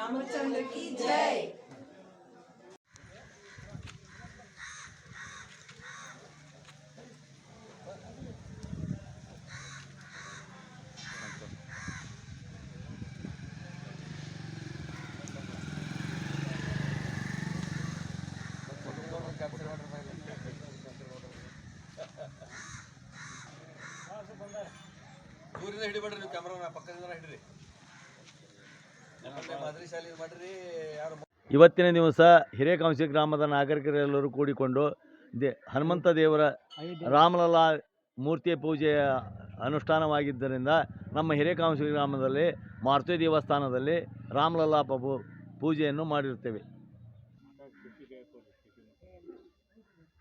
रामचंद्र की जय ದೂರಿಂದ ಹಿಡಿಬೇಡ್ರಿ ನೀವು ಕ್ಯಾಮ್ರಾ ಪಕ್ಕದಿಂದ ಹಿಡ್ರಿ ಇವತ್ತಿನ ದಿವಸ ಹಿರೇಕಾಂಶಿ ಗ್ರಾಮದ ನಾಗರಿಕರೆಲ್ಲರೂ ಕೂಡಿಕೊಂಡು ದೇ ಹನುಮಂತ ದೇವರ ರಾಮಲಲ್ಲಾ ಮೂರ್ತಿಯ ಪೂಜೆಯ ಅನುಷ್ಠಾನವಾಗಿದ್ದರಿಂದ ನಮ್ಮ ಹಿರೇಕಾಂಶಿ ಗ್ರಾಮದಲ್ಲಿ ಮಾರುತಿ ದೇವಸ್ಥಾನದಲ್ಲಿ ರಾಮಲಲ್ಲಾ ಪ್ರಭು ಪೂಜೆಯನ್ನು ಮಾಡಿರುತ್ತೇವೆ.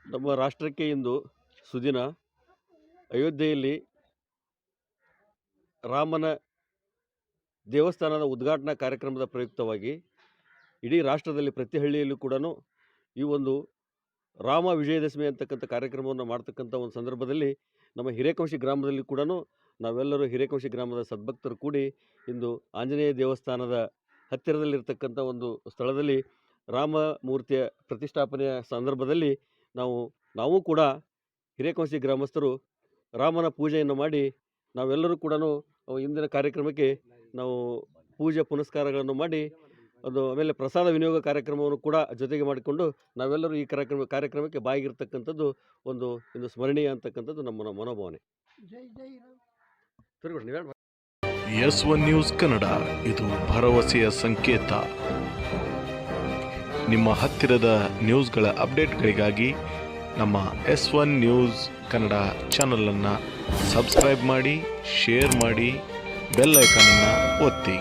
ನಮ್ಮ ರಾಷ್ಟ್ರಕ್ಕೆ ಇಂದು ಸುದಿನ. ಅಯೋಧ್ಯೆಯಲ್ಲಿ ರಾಮನ ದೇವಸ್ಥಾನದ ಉದ್ಘಾಟನಾ ಕಾರ್ಯಕ್ರಮದ ಪ್ರಯುಕ್ತವಾಗಿ ಇಡೀ ರಾಷ್ಟ್ರದಲ್ಲಿ ಪ್ರತಿ ಹಳ್ಳಿಯಲ್ಲೂ ಕೂಡ ಈ ಒಂದು ರಾಮ ವಿಜಯದಶಮಿ ಅಂತಕ್ಕಂಥ ಕಾರ್ಯಕ್ರಮವನ್ನು ಮಾಡ್ತಕ್ಕಂಥ ಒಂದು ಸಂದರ್ಭದಲ್ಲಿ ನಮ್ಮ ಹಿರೇಕಂಶಿ ಗ್ರಾಮದಲ್ಲಿ ಕೂಡ ನಾವೆಲ್ಲರೂ ಹಿರೇಕಂಶಿ ಗ್ರಾಮದ ಸದ್ಭಕ್ತರು ಕೂಡಿ ಇಂದು ಆಂಜನೇಯ ದೇವಸ್ಥಾನದ ಹತ್ತಿರದಲ್ಲಿರ್ತಕ್ಕಂಥ ಒಂದು ಸ್ಥಳದಲ್ಲಿ ರಾಮ ಮೂರ್ತಿಯ ಪ್ರತಿಷ್ಠಾಪನೆಯ ಸಂದರ್ಭದಲ್ಲಿ ನಾವು ನಾವು ಕೂಡ ಹಿರೇಕಂಶಿ ಗ್ರಾಮಸ್ಥರು ರಾಮನ ಪೂಜೆಯನ್ನು ಮಾಡಿ ನಾವೆಲ್ಲರೂ ಕೂಡ ಇಂದಿನ ಕಾರ್ಯಕ್ರಮಕ್ಕೆ ನಾವು ಪೂಜೆ ಪುನಸ್ಕಾರಗಳನ್ನು ಮಾಡಿ ಅದು ಆಮೇಲೆ ಪ್ರಸಾದ ವಿನಿಯೋಗ ಕಾರ್ಯಕ್ರಮವನ್ನು ಕೂಡ ಜೊತೆಗೆ ಮಾಡಿಕೊಂಡು ನಾವೆಲ್ಲರೂ ಈ ಕಾರ್ಯಕ್ರಮ ಕಾರ್ಯಕ್ರಮಕ್ಕೆ ಬಾಯಿಗಿರ್ತಕ್ಕಂಥದ್ದು ಒಂದು ಒಂದು ಸ್ಮರಣೀಯ ಅಂತಕ್ಕಂಥದ್ದು ನಮ್ಮ ಮನೋಭಾವನೆ. ಎಸ್ ಒನ್ ನ್ಯೂಸ್ ಕನ್ನಡ ಇದು ಭರವಸೆಯ ಸಂಕೇತ. ನಿಮ್ಮ ಹತ್ತಿರದ ನ್ಯೂಸ್ಗಳ ಅಪ್ಡೇಟ್ಗಳಿಗಾಗಿ ನಮ್ಮ ಎಸ್ ಒನ್ ನ್ಯೂಸ್ ಕನ್ನಡ ಚಾನಲನ್ನು ಸಬ್ಸ್ಕ್ರೈಬ್ ಮಾಡಿ ಶೇರ್ ಮಾಡಿ. ಬೆಲ್ ಐಕನನ್ನು ಒತ್ತಿ